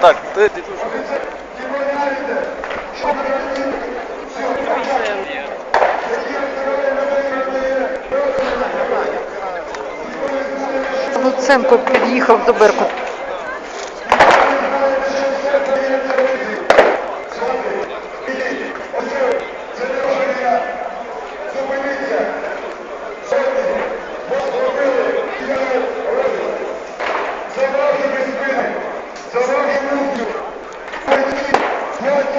Так, ти, Луценко під'їхав до Беркут.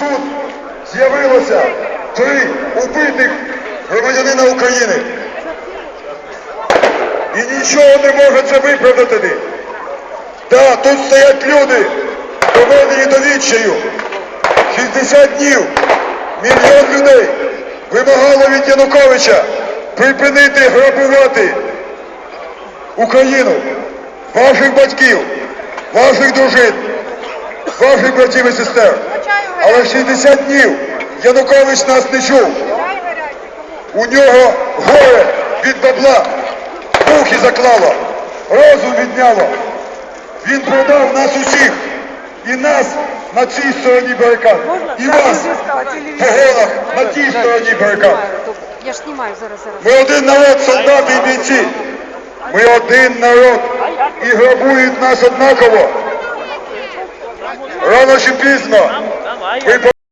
тут з'явилося три убитих громадянина України. І нічого не може це виправдати. Так, тут стоять люди, доведені до відчаю. 60 днів мільйон людей вимагало від Януковича припинити грабувати Україну, ваших батьків, ваших дружин, ваших братів і сестер. Але 60 днів Янукович нас не чув. У нього горе від бабла, вухи заклало, розум відняло. Він продав нас усіх. І нас на цій стороні барикад. І вас в погонах на тій стороні барикад. Ми один народ, солдати і бійці. Ми один народ і грабують нас однаково. Рано чи пізно We're